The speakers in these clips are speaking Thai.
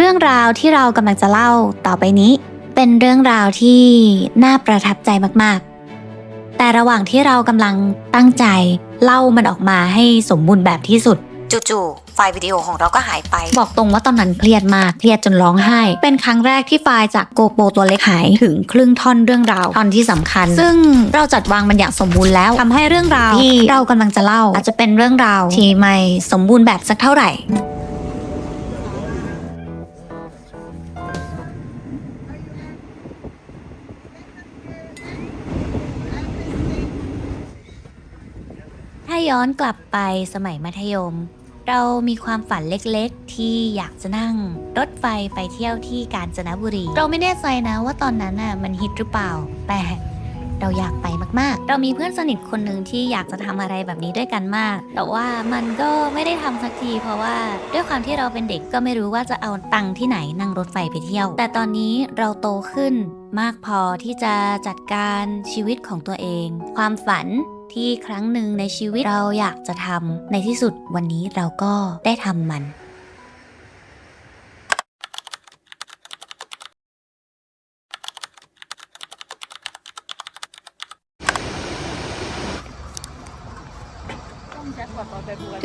เรื่องราวที่เรากำลังจะเล่าต่อไปนี้ เป็นเรื่องราวที่น่าประทับใจมากๆ แต่ระหว่างที่เรากำลังตั้งใจเล่ามันออกมาให้สมบูรณ์แบบที่สุดจู่ๆไฟล์วิดีโอของเราก็หายไป บอกตรงว่าตอนนั้นเครียดมากเครียดจนร้องไห้ เป็นครั้งแรกที่ไฟล์จากโกโปรตัวเล็กหายถึงครึ่งท่อนเรื่องราวท่อนที่สำคัญ ซึ่งเราจัดวางมันอย่างสมบูรณ์แล้วทำให้เรื่องราวที่เรากำลังจะเล่า อาจจะเป็นเรื่องราวที่ไม่สมบูรณ์แบบสักเท่าไหร่ ย้อนกลับไปสมัยมัธยม เรามีความฝันเล็กๆ ที่อยากจะนั่ง รถไฟไปเที่ยวที่กาญจนบุรี เราไม่แน่ใจนะว่าตอนนั้นน่ะมันฮิตหรือเปล่า แต่เราอยากไปมากๆ เรามีเพื่อนสนิทคนหนึ่งที่อยากจะทำอะไรแบบนี้ด้วยกันมาก แต่ว่ามันก็ไม่ได้ทำสักที เพราะว่าด้วยความที่เราเป็นเด็กก็ไม่รู้ว่าจะเอาตังค์ที่ไหนนั่งรถไฟไปเที่ยว แต่ตอนนี้เราโตขึ้นมากพอที่จะจัดการชีวิตของตัวเอง ความฝัน ที่ครั้งหนึ่งในชีวิตเราอยากจะทำในที่สุดวันนี้เราก็ได้ทำมัน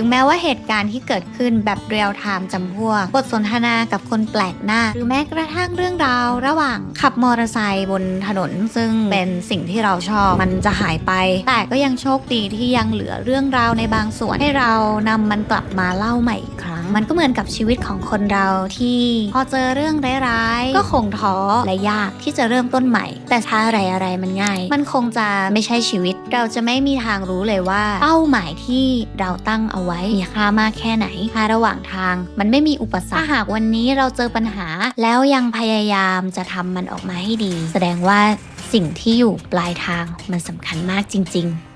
งแม้ว่าเหตุการณ์ที่เกิดขึ้นแบบเรียลไทม์จำพวก บทสนทนากับคนแปลกหน้า หรือแม้กระทั่งเรื่องราว ระหว่างขับมอเตอร์ไซค์บนถนน ซึ่งเป็นสิ่งที่เราชอบมันจะหายไป แต่ก็ยังโชคดีที่ยังเหลือเรื่องราวในบางส่วน ให้เรานำมันกลับมาเล่าใหม่อีกครั้ง มันก็เหมือนกับชีวิตของคนเราที่พอเจอเรื่องร้ายๆก็คงท้อและยากที่จะเริ่มต้นใหม่ แต่ถ้าอะไรอะไรมันง่าย มันคงจะไม่ใช่ชีวิต เราจะไม่มีทางรู้เลยว่า เป้าหมายที่เราตั้งเอาไว้มีค่ามากแค่ไหนถ้าระหว่างทาง มันไม่มีอุปสรรคถ้าหากวันนี้เราเจอปัญหา แล้วยังพยายามจะทำมันออกมาให้ดี แสดงว่าสิ่งที่อยู่ปลายทางมันสำคัญมากจริง ๆ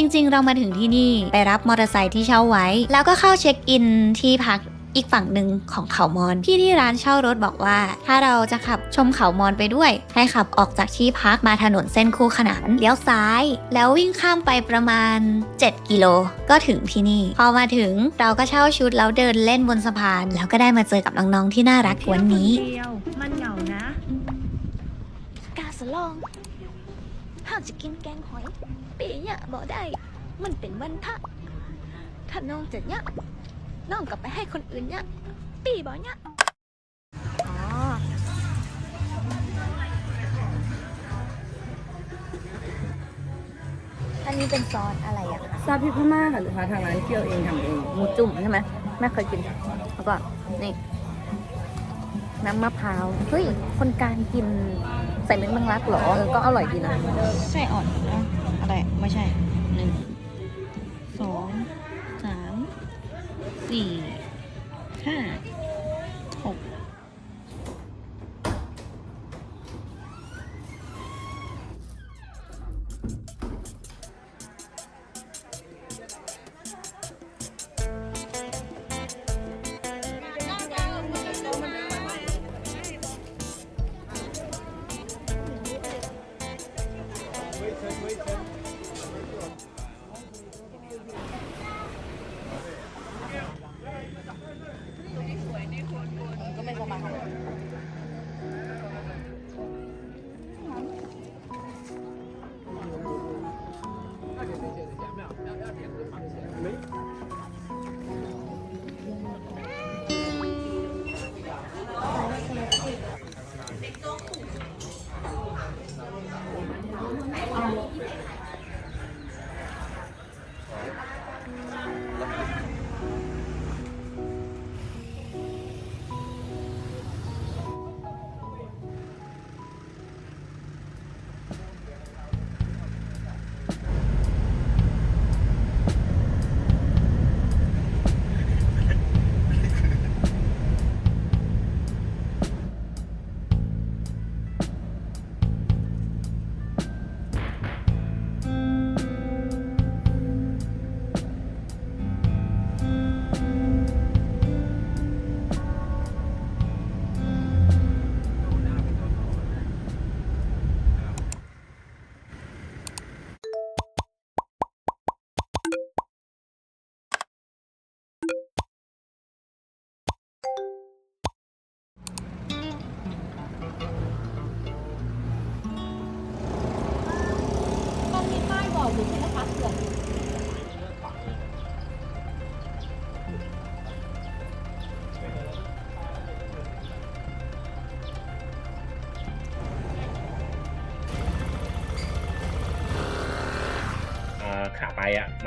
จริง ๆ เรามาถึงที่นี่ไปรับมอเตอร์ไซค์ที่เช่าไว้ แล้วก็เข้าเช็คอินที่พักอีกฝั่งหนึ่งของเขามอนพี่ที่ร้านเช่ารถบอกว่า ถ้าเราจะขับชมเขามอนไปด้วย ให้ขับออกจากที่พักมาถนนเส้นคู่ขนานเลี้ยวซ้าย แล้ววิ่งข้ามไปประมาณ 7 กิโล ก็ถึงที่นี่ พอมาถึงเราก็เช่าชุดแล้วเดินเล่นบนสะพาน แล้วก็ได้มาเจอกับน้องๆที่น่ารักวันนี้เดียวมันเหงานะกาสลองห้ามจะกินแกงหอย ปีเนี่ยบอกได้ มันเป็นวันพระถ้าน้องจะเนี่ยน้องกลับไปให้คนอื่นเนี่ยปีบอกเนี่ยอ๋ออันนี้เป็นซอสอะไรอะคะซาพริกพม่าค่ะลูกค้าทางร้านเคี่ยวเองทำเองหมูจุ่มใช่ไหมแม่เคยกินแล้วก็นี่น้ำมะพร้าวเฮ้ยคนการกินใส่เม็ดมังลักเหรอเออก็อร่อยดีนะใช่อ่อนนะ อะไรไม่ใช่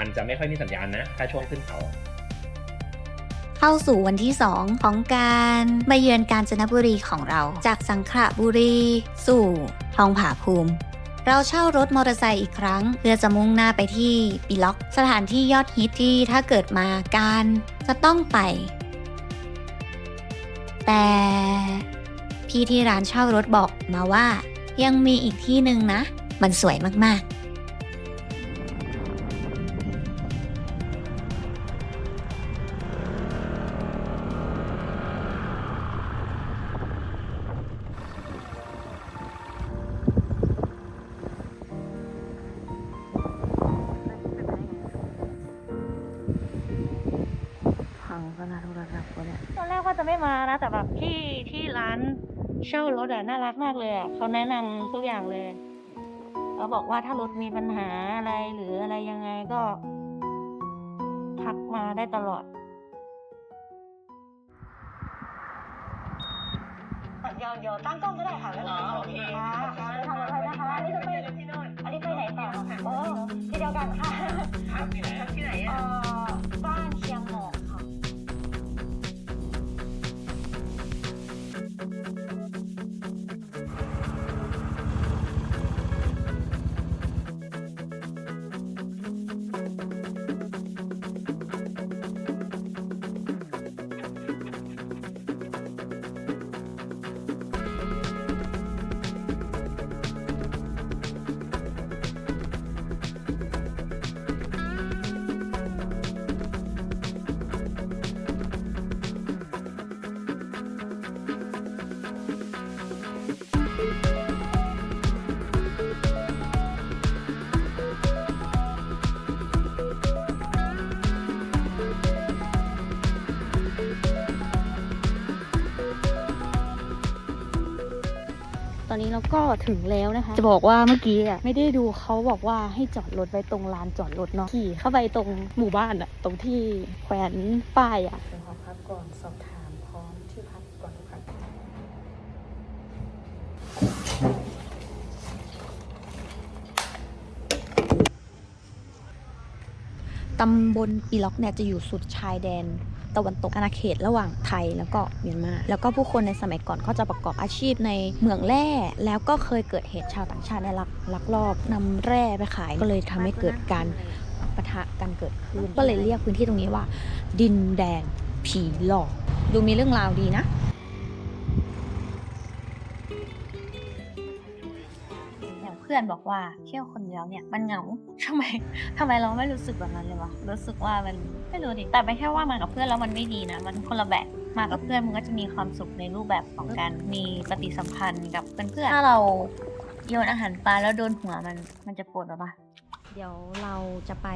มันจะไม่ค่อยมีสัญญาณนะ ถ้าช่วงขึ้นเขาเข้าสู่วันที่ 2 ของการมาเยือนกาญจนบุรีของเรา จากสังขละบุรี สู่ทองผาภูมิ เราเช่ารถมอเตอร์ไซค์อีกครั้ง เพื่อจะมุ่งหน้าไปที่ปีล็อก สถานที่ยอดฮิตที่ถ้าเกิดมาการจะต้องไป แต่พี่ที่ร้านเช่ารถบอกมาว่า ยังมีอีกที่หนึ่งนะ มันสวยมากๆ ถอะน่ารักมากเลยอะเขาแนะนำทุกอย่างเลยเขาบอกว่าถ้ารถมีปัญหาอะไรหรืออะไรยังไงก็ทักมาได้ตลอดเดี๋ยวเดี๋ยวตั้งกล้องก็ได้ค่ะแล้วโอเคค่ะทำอะไรนะคะอันนี้จะไปอันนี้ไปไหนต่อโอ้ที่เดียวกันค่ะที่ไหนที่ไหนอะ อนนี้เราก็ถึงแล้วนะคะ จะบอกว่าเมื่อกี้อะไม่ได้ดูเขาบอกว่าให้จอดรถไว้ตรงลานจอดรถเนาะขี่เข้าไปตรงหมู่บ้านอะ ตรงที่แขวนป้ายอะขอพักก่อนสอบถามพร้อมที่พักก่อนครับตำบลปีล็อกเนี่ยจะอยู่สุดชายแดน ตะวันตกอาณาเขตระหว่างไทยแล้วก็เมียนมา แล้วก็ผู้คนในสมัยก่อนก็จะประกอบอาชีพในเหมืองแร่ แล้วก็เคยเกิดเหตุชาวต่างชาติในลักลักลอบนำแร่ไปขาย ก็เลยทำให้เกิดการปะทะกันเกิดขึ้น ก็เลยเรียกพื้นที่ตรงนี้ว่า ดินแดนผีหลอก ดูมีเรื่องราวดีนะ พื่อนบอกว่าเที่ยวคนเดียวเนี่ยมันเหงาทำไมทำไมเราไม่รู้สึกแบบนั้นเลยวะรู้สึกว่ามันไม่รู้ดิแต่ไม่ใช่ว่ามากับเพื่อนแล้วมันไม่ดีนะ มันคนละแบบมากับเพื่อนมันก็จะมีความสุขในรูปแบบของการมีปฏิสัมพันธ์กับเพื่อนๆถ้าเราโยนอาหารปลาแล้วโดนหัวมันมันจะปวดหรอปะเดี๋ยวเราจะไป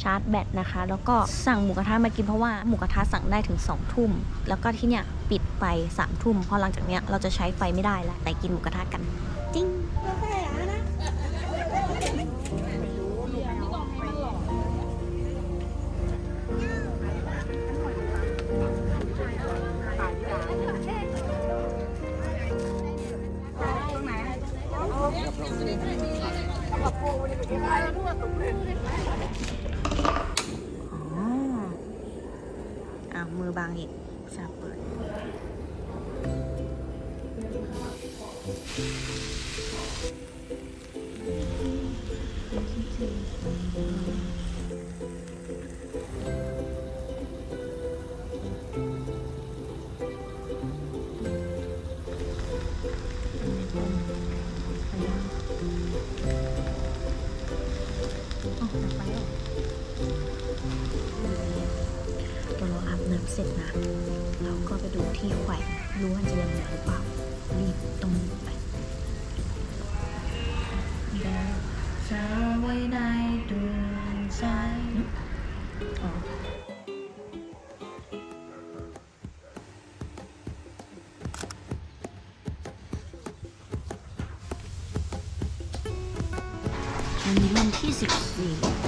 ชาร์จแบตนะคะ แล้วก็สั่งหมูกระทะมากินเพราะว่าหมูกระทะสั่งได้ถึง2องทุ่ม แล้วก็ที่เนี่ยปิดไป3ามทุ่มเพราะหลังจากเนี้ยเราจะใช้ไฟไม่ได้แล้วแต่กินหมูกระทะกัน จิ้งอ่าอ้าวมือบางอีกสาบเปิด วันนี้วันที่สิบสี่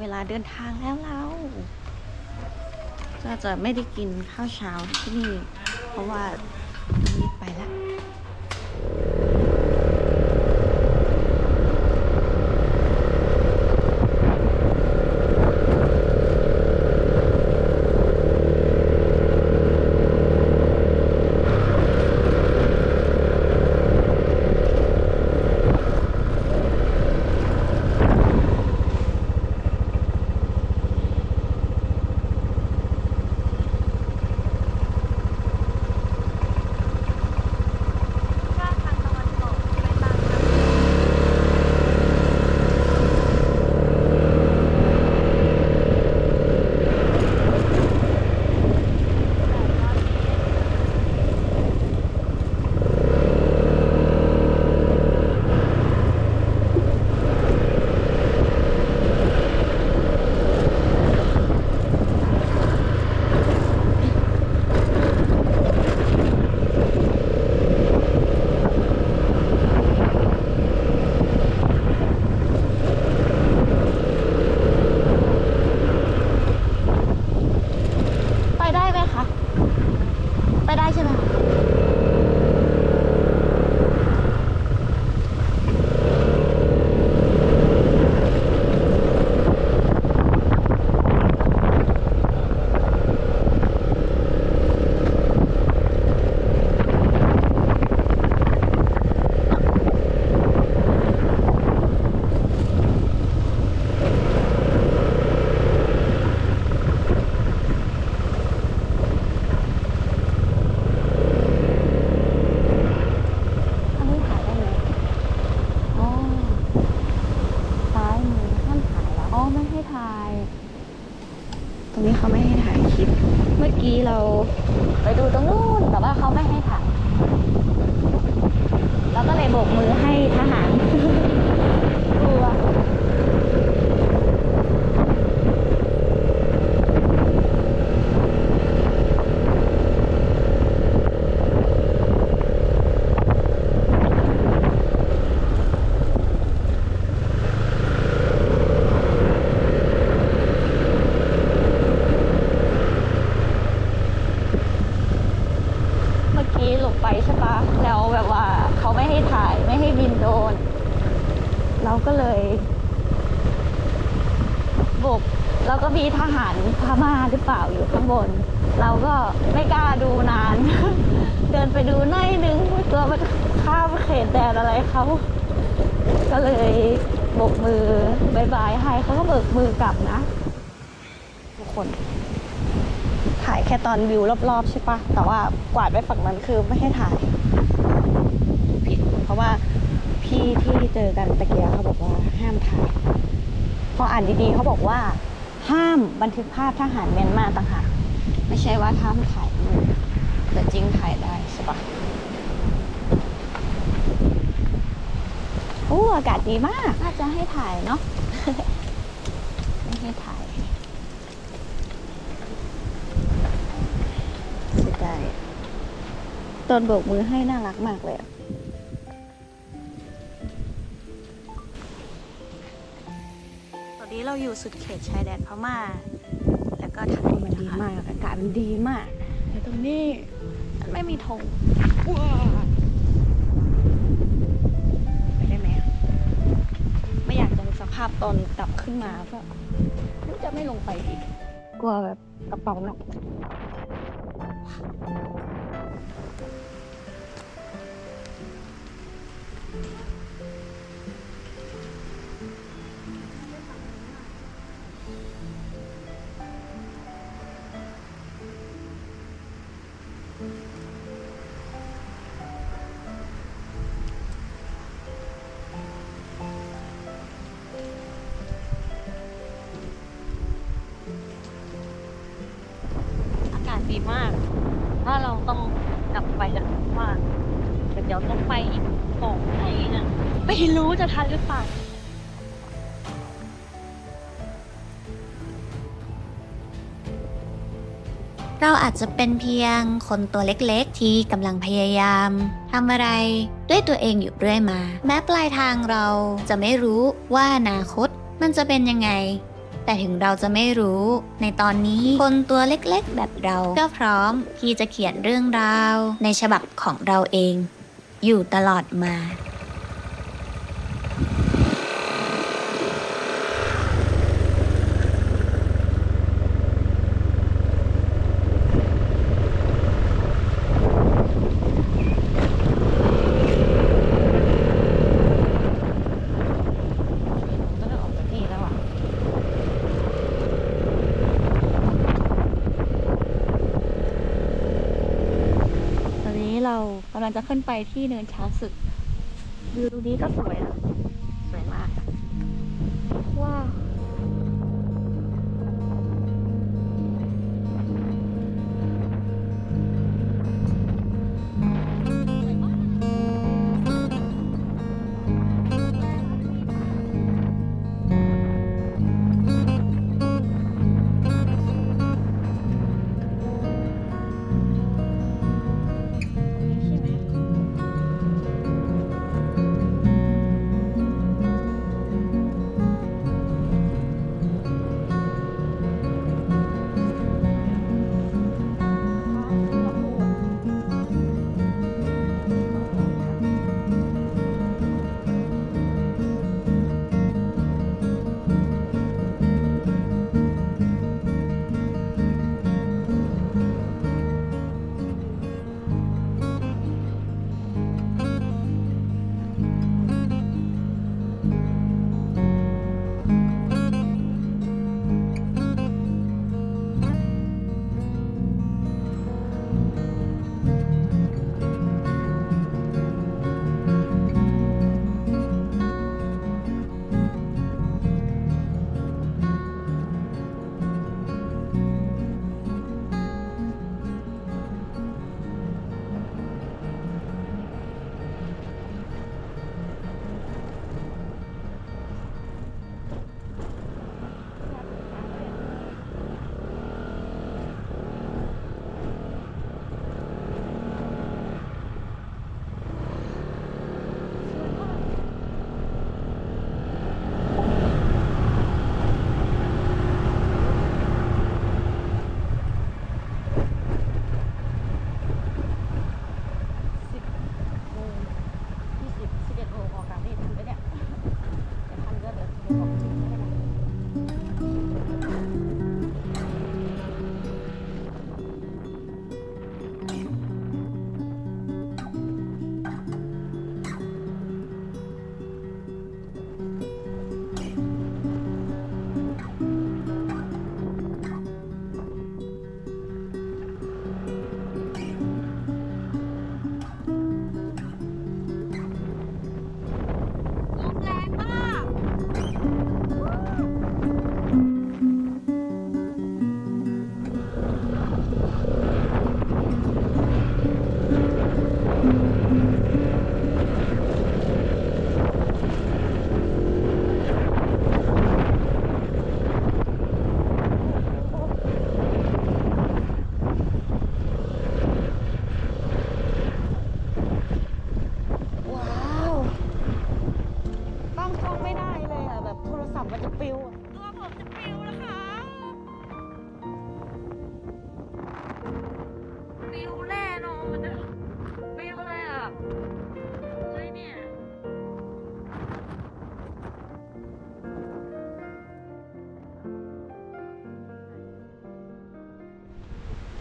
เวลาเดินทางแล้วเราก็จะไม่ได้กินข้าวเช้าที่นี่ เพราะว่ารีบไปแล้ว หรือเปล่าอยู่ข้างบน เราก็ไม่กล้าดูนาน เดินไปดูหน่อยนึงกลัวมันข้ามเขตแดนอะไรเขาก็เลยโบกมือบายบายให้เขาก็เบิกมือกลับนะ ทุกคน ถ่ายแค่ตอนวิวรอบๆใช่ปะแต่ว่ากวาดไปฝั่งนั้นคือไม่ให้ถ่ายผิดเพราะว่าพี่ที่เจอกันตะเกียเขาบอกว่าห้ามถ่ายพออ่านดีๆเขาบอกว่า ห้ามบันทึกภาพทหารเมียนมาต่างหากไม่ใช่ว่าห้ามถ่ายมือแต่จริงถ่ายได้ใช่ปะโอ้อากาศดีมาก น่าจะให้ถ่ายเนาะไม่ให้ถ่ายเสียดายตอนโบกมือให้น่ารักมากเลยอะ นนี้เราอยู่สุดเขตชายแดนพม่า แล้วก็ทะเลมันดีมาก อากาศมันดีมาก แต่ตรงนี้มันไม่มีธงว้าไปได้ไหมอะไม่อยากจะมีสภาพตอนกลับขึ้นมาก็ไม่จะไม่ลงไปอีก กลัวแบบกระเป๋าหนัก ถ้าเราต้องกลับไปกันว่าเดี๋ยวต้องไปอีกสองไหนน่ะไม่รู้จะทันหรือเปล่าเราอาจจะเป็นเพียงคนตัวเล็กๆ ที่กำลังพยายามทำอะไรด้วยตัวเองอยู่เรื่อยมา แม้ปลายทางเราจะไม่รู้ว่าอนาคตมันจะเป็นยังไง แต่ถึงเราจะไม่รู้ ในตอนนี้คนตัวเล็กๆ แบบเราก็พร้อมที่จะเขียนเรื่องราว ในฉบับของเราเอง อยู่ตลอดมา ก็จะออกจากนี่แล้วอะ ตอนนี้เรากำลังจะขึ้นไปที่เนินช้างศึกวิวตรงนี้ก็สวยนะ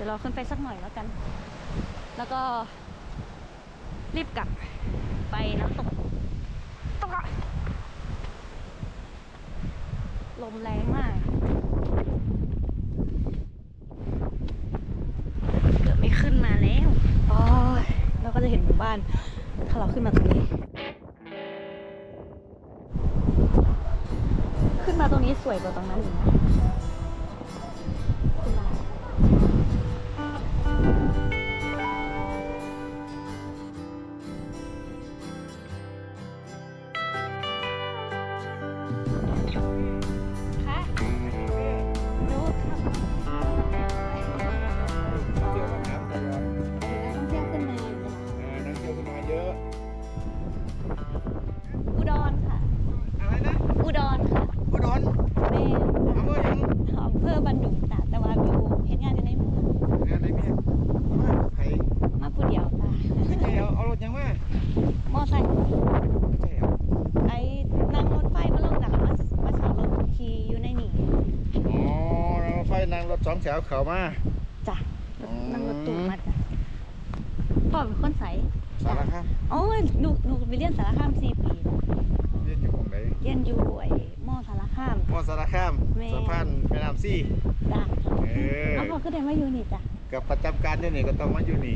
ดี๋ยวเราขึ้นไปสักหน่อยแล้วกัน แล้วก็รีบกลับไปน้ำตกตกอะลมแรงมากเกือบไม่ขึ้นมาแล้วอ๋อเราก็จะเห็นหมู่บ้าน ถ้าเราขึ้นมาตรงนี้ ขึ้นมาตรงนี้สวยกว่าตรงนั้นอีกนะ แถวเขามาจ้ะอืมนั่งรถตู้มาจ้ะพ่อเป็นคนใสสารคามโอ้ยหนูหนูไปเรียนสารคามสี่ปีนะเรียนอยู่หม่องไหนเรียนอยู่ไอ้มอสารคามมอสารคามแม่สะพานแม่น้ำซี่จ้ะเออเอาพ่อก็ได้มาอยู่นี่จ้ะกับประจำการอยู่นี่ก็ต้องมาอยู่นี่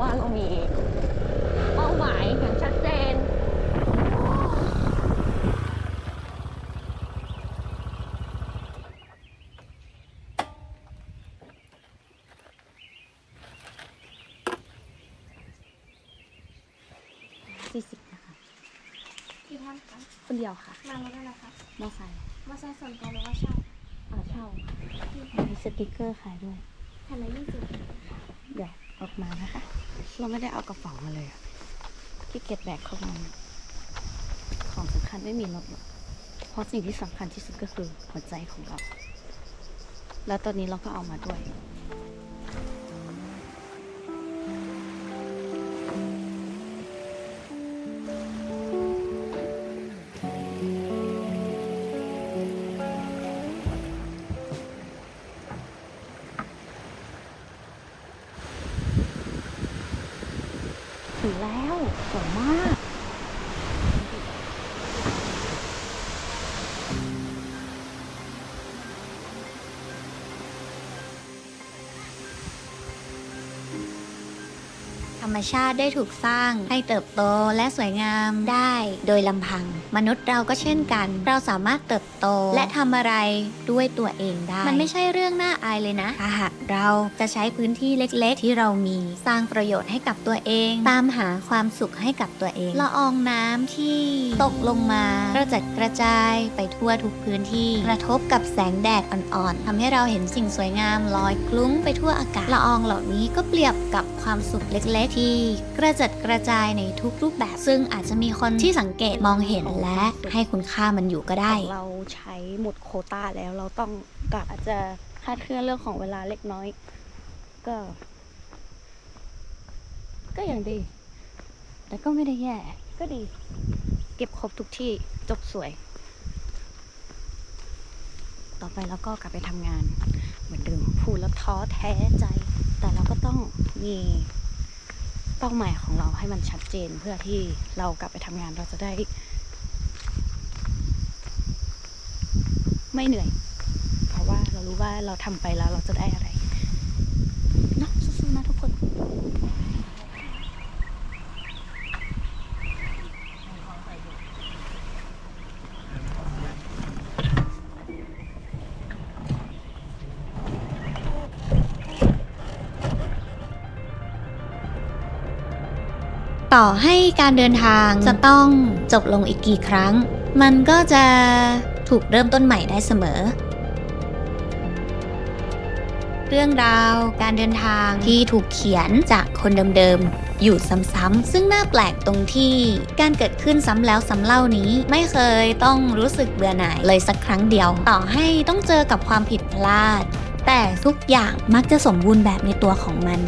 ว่าเรามีเป้าหมายอย่างชัดเจน สี่สิบนะคะกี่ท่านคะคนเดียวค่ะมารถอะไรคะมอไซค์มาใช้ส่วนตัวหรือว่าเช่าอ่าเช่ามีสติกเกอร์ขายด้วยแผ่นละยี่สิบเดี๋ยวออกมานะคะ เราไม่ได้เอากระเป๋ามาเลยอะที่เก็บแบกเข้ามาของสำคัญไม่มีลดหรอกเพราะสิ่งที่สำคัญที่สุดก็คือหัวใจของเรา แล้วตอนนี้เราก็เอามาด้วย งแล้วสวยมากธรรมชาติได้ถูกสร้างให้เติบโตและสวยงามได้โดยลำพัง มนุษย์เราก็เช่นกัน เราสามารถเติบโตและทำอะไรด้วยตัวเองได้ มันไม่ใช่เรื่องน่าอายเลยนะถ้าหาก เราจะใช้พื้นที่เล็กๆ ที่เรามีสร้างประโยชน์ให้กับตัวเอง ตามหาความสุขให้กับตัวเองละอองน้ำที่ตกลงมากระจัดกระจายไปทั่วทุกพื้นที่กระทบกับแสงแดดอ่อนๆทำให้เราเห็นสิ่งสวยงามลอยคลุ้งไปทั่วอากาศละอองเหล่านี้ก็เปรียบกับความสุขเล็กๆ ที่กระจัดกระจายในทุกรูปแบบ ซึ่งอาจจะมีคนที่สังเกตมองเห็นและให้คุณค่ามันอยู่ก็ได้ เราใช้หมดโคต้าแล้วเราต้องกลับอาจจะาดเคลื่อนเรื่องของเวลาเล็กน้อย ก็ ก็อย่างดี แต่ก็ไม่ได้แย่ ก็ดี เก็บครบทุกที่จบสวย ต่อไปเราก็กลับไปทำงาน เหมือนเดิมพูดแล้วท้อแท้ใจ แต่เราก็ต้องมีเป้าหมายของเราให้มันชัดเจนเพื่อที่เรากลับไปทำงานเราจะได้ ไม่เหนื่อย ว่าเรารู้ว่าเราทำไปแล้วเราจะได้อะไรเนอะสู้ๆนะทุกคนต่อให้การเดินทางจะต้องจบลงอีกกี่ครั้ง มันก็จะถูกเริ่มต้นใหม่ได้เสมอ เรื่องราว การเดินทางที่ถูกเขียนจากคนเดิมๆ อยู่ซ้ำๆ ซึ่งน่าแปลกตรงที่การเกิดขึ้นซ้ำแล้วซ้ำเล่านี้ไม่เคยต้องรู้สึกเบื่อหน่ายเลยสักครั้งเดียว ต่อให้ต้องเจอกับความผิดพลาด แต่ทุกอย่างมักจะสมบูรณ์แบบในตัวของมัน